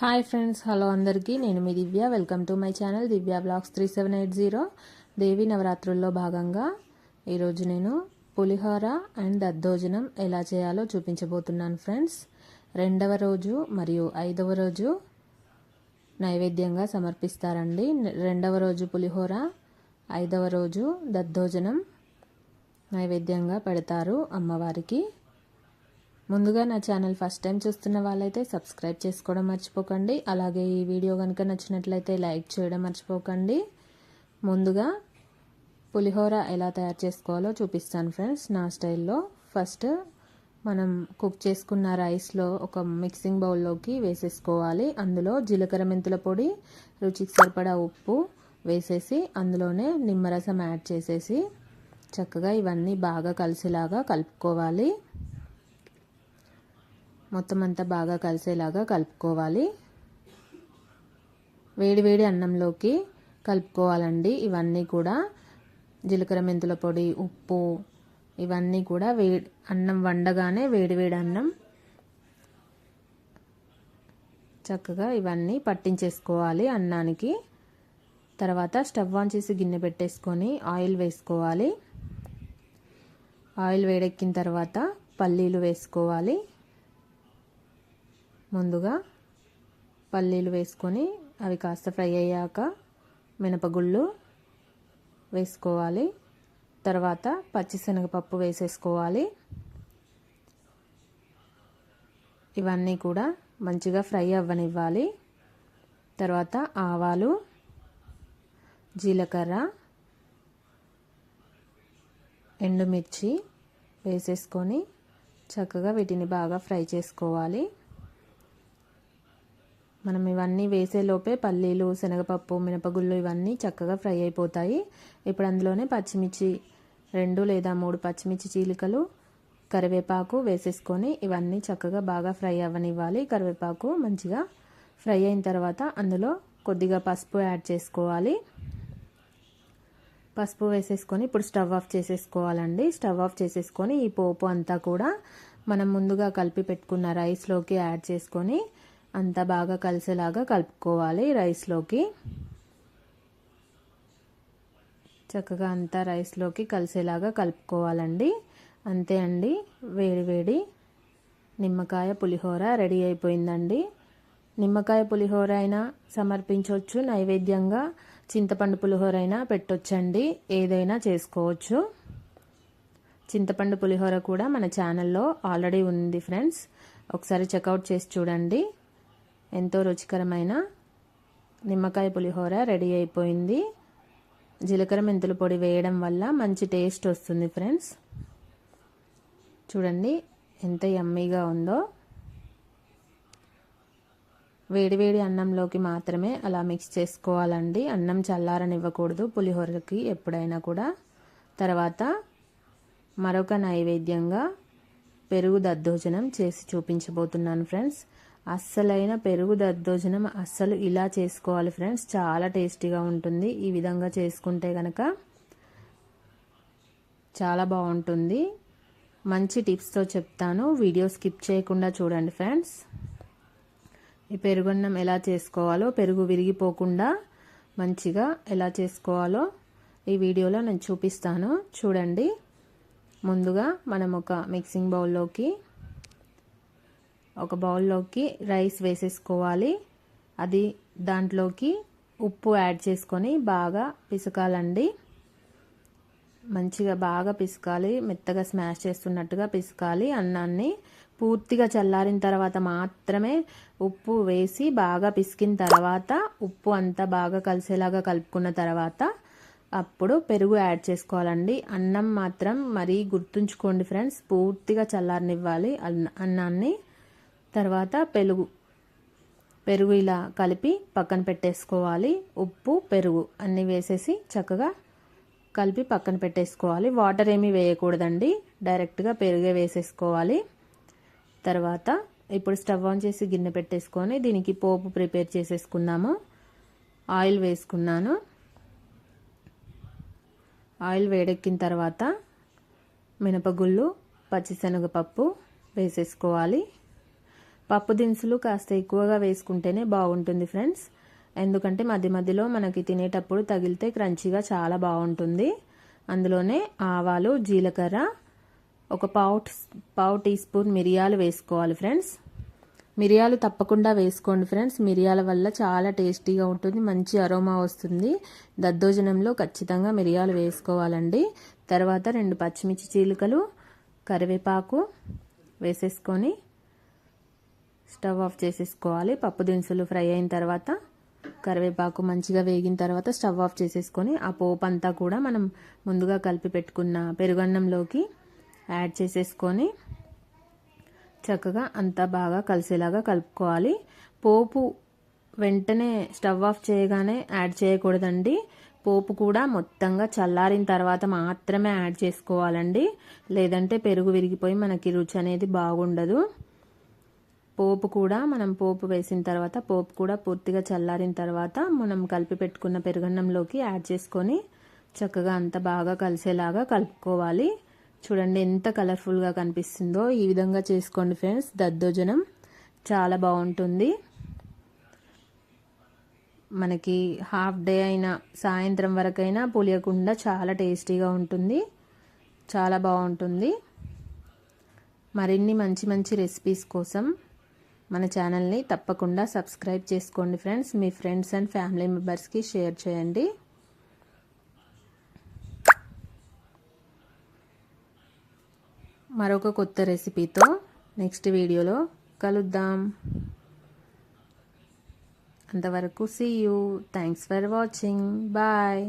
Hi friends hello అందరికీ. నేను మీ Divya. Welcome to my channel Divya vlogs three seven eight zero. Devi నవరాత్రుల్లో భాగంగా ఈరోజు నేను పులిహోర అండ్ దద్దోజనం ఎలా చేయాలో చూపించబోతున్నాను ఫ్రెండ్స్. రెండవ రోజు మరియు ఐదవ రోజు నైవేద్యంగా సమర్పిస్తారండి. రెండవ రోజు పులిహోర ఐదవ రోజు దద్దోజనం నైవేద్యంగా పెడతారు అమ్మవారికి. ముందుగా నా ఛానల్ ఫస్ట్ టైం చూస్తున్న వాళ్ళైతే సబ్స్క్రైబ్ చేసుకోవడం మర్చిపోకండి. అలాగే ఈ వీడియో కనుక నచ్చినట్లయితే లైక్ చేయడం మర్చిపోకండి. ముందుగా పులిహోర ఎలా తయారు చేసుకోవాలో చూపిస్తాను ఫ్రెండ్స్. నా స్టైల్లో ఫస్ట్ మనం కుక్ చేసుకున్న రైస్లో ఒక మిక్సింగ్ బౌల్లోకి వేసేసుకోవాలి. అందులో జీలకర్ర మెంతుల పొడి రుచికి సరిపడా ఉప్పు వేసేసి అందులోనే నిమ్మరసం యాడ్ చేసేసి చక్కగా ఇవన్నీ బాగా కలిసేలాగా కలుపుకోవాలి. మొత్తం అంతా బాగా కలిసేలాగా కలుపుకోవాలి. వేడివేడి అన్నంలోకి కలుపుకోవాలండి. ఇవన్నీ కూడా జీలకర్ర మెంతుల పొడి ఉప్పు ఇవన్నీ కూడా వే అన్నం వండగానే వేడివేడి అన్నం చక్కగా ఇవన్నీ పట్టించేసుకోవాలి అన్నానికి. తర్వాత స్టవ్ ఆన్ చేసి గిన్నె పెట్టేసుకొని ఆయిల్ వేసుకోవాలి. ఆయిల్ వేడెక్కిన తర్వాత పల్లీలు వేసుకోవాలి. ముందుగా పల్లీలు వేసుకొని అవి కాస్త ఫ్రై అయ్యాక మినపగుళ్ళు వేసుకోవాలి. తర్వాత పచ్చిశనగపప్పు వేసేసుకోవాలి. ఇవన్నీ కూడా మంచిగా ఫ్రై అవ్వనివ్వాలి. తర్వాత ఆవాలు జీలకర్ర ఎండుమిర్చి వేసేసుకొని చక్కగా వీటిని బాగా ఫ్రై చేసుకోవాలి. మనం ఇవన్నీ వేసేలోపే పల్లీలు శనగపప్పు మినపగుళ్ళు ఇవన్నీ చక్కగా ఫ్రై అయిపోతాయి. ఇప్పుడు అందులోనే పచ్చిమిర్చి రెండు లేదా మూడు పచ్చిమిర్చి చీలికలు కరివేపాకు వేసేసుకొని ఇవన్నీ చక్కగా బాగా ఫ్రై అవ్వనివ్వాలి. కరివేపాకు మంచిగా ఫ్రై అయిన తర్వాత అందులో కొద్దిగా పసుపు యాడ్ చేసుకోవాలి. పసుపు వేసేసుకొని ఇప్పుడు స్టవ్ ఆఫ్ చేసేసుకోవాలండి. స్టవ్ ఆఫ్ చేసేసుకొని ఈ పోపు అంతా కూడా మనం ముందుగా కలిపి పెట్టుకున్న రైస్లోకి యాడ్ చేసుకొని అంతా బాగా కలిసేలాగా కలుపుకోవాలి రైస్లోకి. చక్కగా అంతా రైస్లోకి కలిసేలాగా కలుపుకోవాలండి. అంతే అండి వేడి వేడి. నిమ్మకాయ పులిహోర రెడీ అయిపోయిందండి. నిమ్మకాయ పులిహోర అయినా సమర్పించవచ్చు నైవేద్యంగా. చింతపండు పులిహోర అయినా పెట్టొచ్చండి ఏదైనా చేసుకోవచ్చు. చింతపండు పులిహోర కూడా మన ఛానల్లో ఆల్రెడీ ఉంది ఫ్రెండ్స్. ఒకసారి చెక్అవుట్ చేసి చూడండి. ఎంతో రుచికరమైన నిమ్మకాయ పులిహోర రెడీ అయిపోయింది. జీలకర్ర మెంతుల పొడి వేయడం వల్ల మంచి టేస్ట్ వస్తుంది ఫ్రెండ్స్. చూడండి ఎంత యమ్మీగా ఉందో. వేడివేడి అన్నంలోకి మాత్రమే అలా మిక్స్ చేసుకోవాలండి. అన్నం చల్లారనివ్వకూడదు పులిహోరకి ఎప్పుడైనా కూడా. తర్వాత మరొక నైవేద్యంగా పెరుగు దద్దోజనం చేసి చూపించబోతున్నాను ఫ్రెండ్స్. అస్సలైన పెరుగు దద్దోజనం అస్సలు ఇలా చేసుకోవాలి ఫ్రెండ్స్. చాలా టేస్టీగా ఉంటుంది. ఈ విధంగా చేసుకుంటే కనుక చాలా బాగుంటుంది. మంచి టిప్స్తో చెప్తాను. వీడియో స్కిప్ చేయకుండా చూడండి ఫ్రెండ్స్. ఈ పెరుగున్నం ఎలా చేసుకోవాలో పెరుగు విరిగిపోకుండా మంచిగా ఎలా చేసుకోవాలో ఈ వీడియోలో నేను చూపిస్తాను. చూడండి. ముందుగా మనం ఒక మిక్సింగ్ బౌల్లోకి ఒక బౌల్లోకి రైస్ వేసేసుకోవాలి. అది దాంట్లోకి ఉప్పు యాడ్ చేసుకొని బాగా పిసకాలండి. మంచిగా బాగా పిసకాలి. మెత్తగా స్మాష్ చేస్తున్నట్టుగా పిసకాలి. అన్నాన్ని పూర్తిగా చల్లారిన తర్వాత మాత్రమే ఉప్పు వేసి బాగా పిసికిన తర్వాత ఉప్పు అంతా బాగా కలిసేలాగా కలుపుకున్న తర్వాత అప్పుడు పెరుగు యాడ్ చేసుకోవాలండి. అన్నం మాత్రం మరీ గుర్తుంచుకోండి ఫ్రెండ్స్. పూర్తిగా చల్లారనివ్వాలి. అన్నాన్ని తర్వాత పెరుగు. పెరుగు ఇలా కలిపి పక్కన పెట్టేసుకోవాలి. ఉప్పు పెరుగు అన్నీ వేసేసి చక్కగా కలిపి పక్కన పెట్టేసుకోవాలి. వాటర్ ఏమీ వేయకూడదండి. డైరెక్ట్గా పెరుగే వేసేసుకోవాలి. తర్వాత ఇప్పుడు స్టవ్ ఆన్ చేసి గిన్నె పెట్టేసుకొని దీనికి పోపు ప్రిపేర్ చేసేసుకున్నాము ఆయిల్ వేసుకున్నాను. ఆయిల్ వేడెక్కిన తర్వాత మినపగుళ్ళు పచ్చిశనగపప్పు వేసేసుకోవాలి. పప్పు దినుసులు కాస్త ఎక్కువగా వేసుకుంటేనే బాగుంటుంది ఫ్రెండ్స్. ఎందుకంటే మధ్య మధ్యలో మనకి తినేటప్పుడు తగిలితే క్రంచీగా చాలా బాగుంటుంది. అందులోనే ఆవాలు జీలకర్ర ఒక పావు పావు టీ స్పూన్ మిరియాలు వేసుకోవాలి ఫ్రెండ్స్. మిరియాలు తప్పకుండా వేసుకోండి ఫ్రెండ్స్. మిరియాల వల్ల చాలా టేస్టీగా ఉంటుంది మంచి అరోమా వస్తుంది. దద్దోజనంలో ఖచ్చితంగా మిరియాలు వేసుకోవాలండి. తర్వాత రెండు పచ్చిమిర్చి చీలికలు కరివేపాకు వేసేసుకొని స్టవ్ ఆఫ్ చేసేసుకోవాలి. పప్పు దినుసులు ఫ్రై అయిన తర్వాత కరివేపాకు మంచిగా వేగిన తర్వాత స్టవ్ ఆఫ్ చేసేసుకొని ఆ పోపు అంతా కూడా మనం ముందుగా కలిపి పెట్టుకున్న పెరుగన్నంలోకి యాడ్ చేసేసుకొని చక్కగా అంతా బాగా కలిసేలాగా కలుపుకోవాలి. పోపు వెంటనే స్టవ్ ఆఫ్ చేయగానే యాడ్ చేయకూడదండి. పోపు కూడా మొత్తంగా చల్లారిన తర్వాత మాత్రమే యాడ్ చేసుకోవాలండి. లేదంటే పెరుగు విరిగిపోయి మనకి రుచి అనేది బాగుండదు. పోపు కూడా మనం పోపు వేసిన తర్వాత పోపు కూడా పూర్తిగా చల్లారిన తర్వాత మనం కలిపి పెట్టుకున్న పెరుగన్నంలోకి యాడ్ చేసుకొని చక్కగా అంత బాగా కలిసేలాగా కలుపుకోవాలి. చూడండి ఎంత కలర్ఫుల్గా కనిపిస్తుందో. ఈ విధంగా చేసుకోండి ఫ్రెండ్స్. దద్దోజనం చాలా బాగుంటుంది. మనకి హాఫ్ డే అయినా సాయంత్రం వరకైనా పులియకుండా చాలా టేస్టీగా ఉంటుంది. చాలా బాగుంటుంది. మరిన్ని మంచి మంచి రెసిపీస్ కోసం మన ఛానల్ని తప్పకుండా సబ్స్క్రైబ్ చేసుకోండి ఫ్రెండ్స్. మీ ఫ్రెండ్స్ అండ్ ఫ్యామిలీ మెంబర్స్కి షేర్ చేయండి. మరొక కొత్త రెసిపీతో నెక్స్ట్ వీడియోలో కలుద్దాం. అంతవరకు see you thanks for watching bye